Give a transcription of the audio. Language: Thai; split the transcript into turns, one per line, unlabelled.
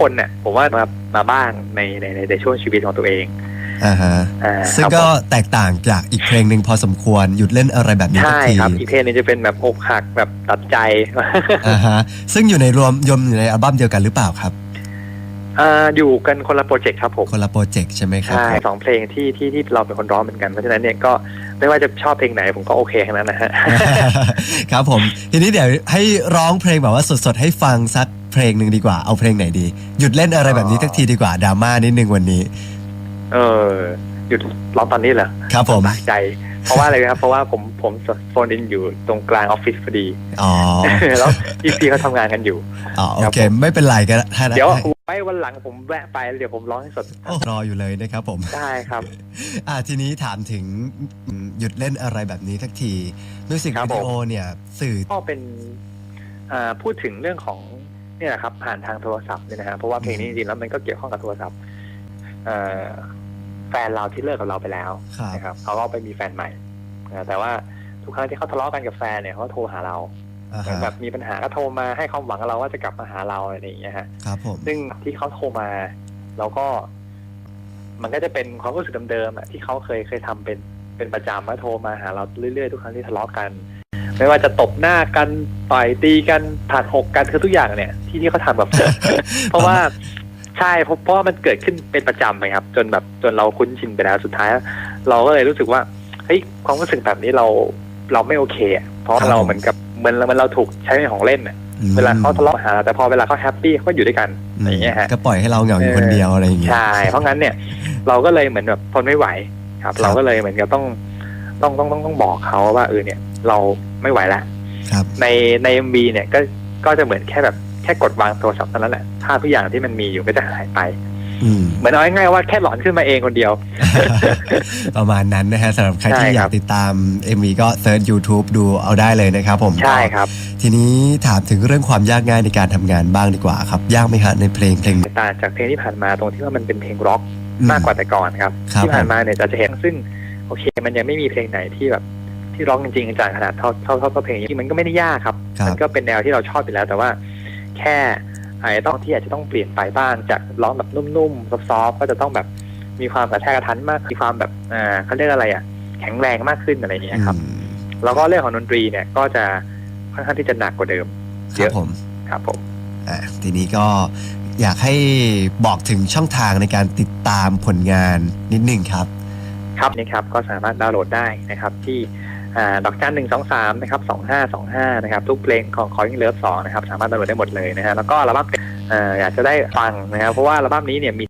คนเนี่ยผมว่ามามาบ้างในในในในช่วงชีวิตของตัวเอง
อ่าฮะ
อ่า
ซึ่ง
ครับ
ก็
ผม
แตกต่างจากอีกเพลงหนึ่งพอสมควรหยุดเล่นอะไรแบบนี้สัก
ใช่
ที
ครับอีกเพลงหนึงจะเป็นแบบอกหักแบบตัดใจ
อ่าฮะซึ่งอยู่ในรวมยมอยู่ในอัลบั้มเดียวกันหรือเปล่าครับ
อ่าอยู่กันคนละโปรเจกต์ครับผม
คนละโปรเจกต์ใช่ไหมครับ
ใช่
ผม
สองเพลงที่ที่ที่เราเป็นคนร้องเหมือนกันเพราะฉะนั้นเนี่ยก็ไม่ว่าจะชอบเพลงไหนผมก็โอเคทั้งนั้นนะฮะ
ครับผมทีนี้เดี๋ยวให้ร้องเพลงแบบว่าสดๆให้ฟังสัก เพลงหนึ่งดีกว่าเอาเพลงไหนดี หยุดเล่นอะไรแบบนี้
อ๋อ
สักทีดีกว่าดราม่านิดนึงวันนี้
เออหยุดร้องตอนนี้เหรอ
ครับผม
ลำบากใจ เพราะว่าอะไรครับ เพราะว่าผมผมโฟนอินอยู่ตรงกลางออฟฟิศพอดี
อ๋อ
แล้วพี่พี่เขาทำงานกันอยู่
อ๋อโอเค
ครับผม
ไม่เป็นไรกันถ้า
เดี๋ยวไว้วันหลังผมแวะไปแล้วเดี๋ยวผมร้องให้สด
โอ้รออยู่เลยนะครับผม
ได้ครับ
อ่าทีนี้ถามถึงอืมหยุดเล่นอะไรแบบนี้สักทีมิวสิก
ครับ
วิ
ผม
ดีโอเนี่ย สื่อ
ก็เป็นอ่าพูดถึงเรื่องของ เนี่ยนะครับผ่านทางโทรศัพท์เนี่ยนะฮะเพราะว่าเพลงนี้จริงๆแล้วมันก็เกี่ยวข้องกับโทรศัพท์เอ่อแฟนเราที่เลิกกับเราไปแล้ว
ครับ
นะครับเขาก็ไปมีแฟนใหม่นะแต่ว่าทุกครั้งที่เขาทะเลาะกันกับแฟนเนี่ยเขาก็โทรหาเรา
อ่า
เหมือน
ฮะ
แบบมีปัญหาก็โทรมาให้ความหวังกับเราว่าจะกลับมาหาเราอะไรอย่างเงี้ยฮะ
ครับผม
ซึ่งที่เขาโทรมาเราก็ มันก็จะเป็นความรู้สึกเดิมๆอะที่เขาเคยเคยทำเป็นเป็นประจำว่าโทรมาหาเราเรื่อยๆทุกครั้งที่ทะเลาะกัน ไม่ว่าจะตบหน้ากันต่อยตีกันผลักอกกันคือทุกอย่างเนี่ย ที่ที่เขาทำกับเพราะว่าใช่เพราะเพราะว่ามันเกิดขึ้นเป็นประจำไหมครับ จนแบบจนเราคุ้นชินไปแล้วสุดท้าย เราก็เลยรู้สึกว่าเฮ้ยความรู้สึกแบบนี้เราเราไม่โอเคอะเพราะเราเหมือนกับเหมือนเหมันเราถูกใช้เป็นของเล่นอะ
อืม
เวลาเขาทะเลาะหาเราแต่พอเวลาเขาแฮปปี้เขาก็อยู่ด้วยกัน
อืม
อย่างเงี้ยฮะ
ก็ปล่อยให้เราเหงาอยู่คนเดียวอะไรอย่างเงี้ย
ใช่เพราะงั้นเนี่ย เราก็เลยเหมือนแบบทนไม่ไหวครับ
ครับ
เราก็เลยเหมือนกับต้องต้องต้องต้องต้องบอกเขาว่าเออเนี่ย เรา ไม่ไหวแล้ว
ครับ
ในในเอ็มบีเนี่ยก็ก็จะเหมือนแค่แบบแค่กดวางโทรศัพท์เท่านั้นแหละภาพทุกอย่างที่มันมีอยู่ก็จะหายไป
อืม
เหมือนเอาง่ายๆว่าแค่หลอนขึ้นมาเองคนเดียว
ประมาณนั้นนะฮะสำหรับใคร
ใช่
ที่อ
ค
ยา
รั
ก
บ
ติดตาม MV ก็เซิร์ช YouTube ดูเอาได้เลยนะครับผม
ใช่ครับ
ทีนี้ถามถึงเรื่องความยากง่ายในการทำงานบ้างดีกว่าครับ ยากไหมฮะในเพลงเพลง
ต่างจากเพลงที่ผ่านมาตรงที่ว่ามันเป็นเพลงร็อก
อื
มากกว่าแต่ก่อนครับ
ครับ
ที่ผ่านมาเนี่ยจะจะเห็นซึ่งโอเค มันยังไม่มีเพลงไหนที่แบบ ที่ร้องจริงๆจังๆขนาดเท่าเท่าเท่าเท่าเพลงนี้มันก็ไม่ได้ยากครับ
ครับ
มันก็เป็นแนวที่เราชอบอยู่แล้ว แต่ว่าแค่อาจจะต้องที่อาจจะต้องเปลี่ยนไปบ้างจากร้องแบบนุ่มๆซอฟๆก็จะต้องแบบมีความกระแทกกระทันมากมีความแบบอ่าเขาเรียกอะไรอะ แข็งแรงมากขึ้นอะไรอย่างเงี้ยครับ
อืม
แล้วก็เรื่องของดนตรีเนี่ยก็จะค่อนข้างที่จะหนักกว่าเดิม
ค
เย
รับ
อะ
ผม
ครับผม
อ่าทีนี้ก็อยากให้บอกถึงช่องทางในการติดตามผลงานนิดหนึ่งครับ
ครับนี่ครับก็สามารถดาวน์โหลดได้นะครับที่อ่า ดอกจันหนึ่งสองสามนะครับสองห้าสองห้านะครับทุกเพลงของคอยิ่งเลิฟสองนะครับสามารถดาวน์โหลดได้หมดเลยนะฮะแล้วก็อัลบั้มอยากจะได้ฟังนะครับเพราะว่าอัลบั้มนี้เนี่ยมี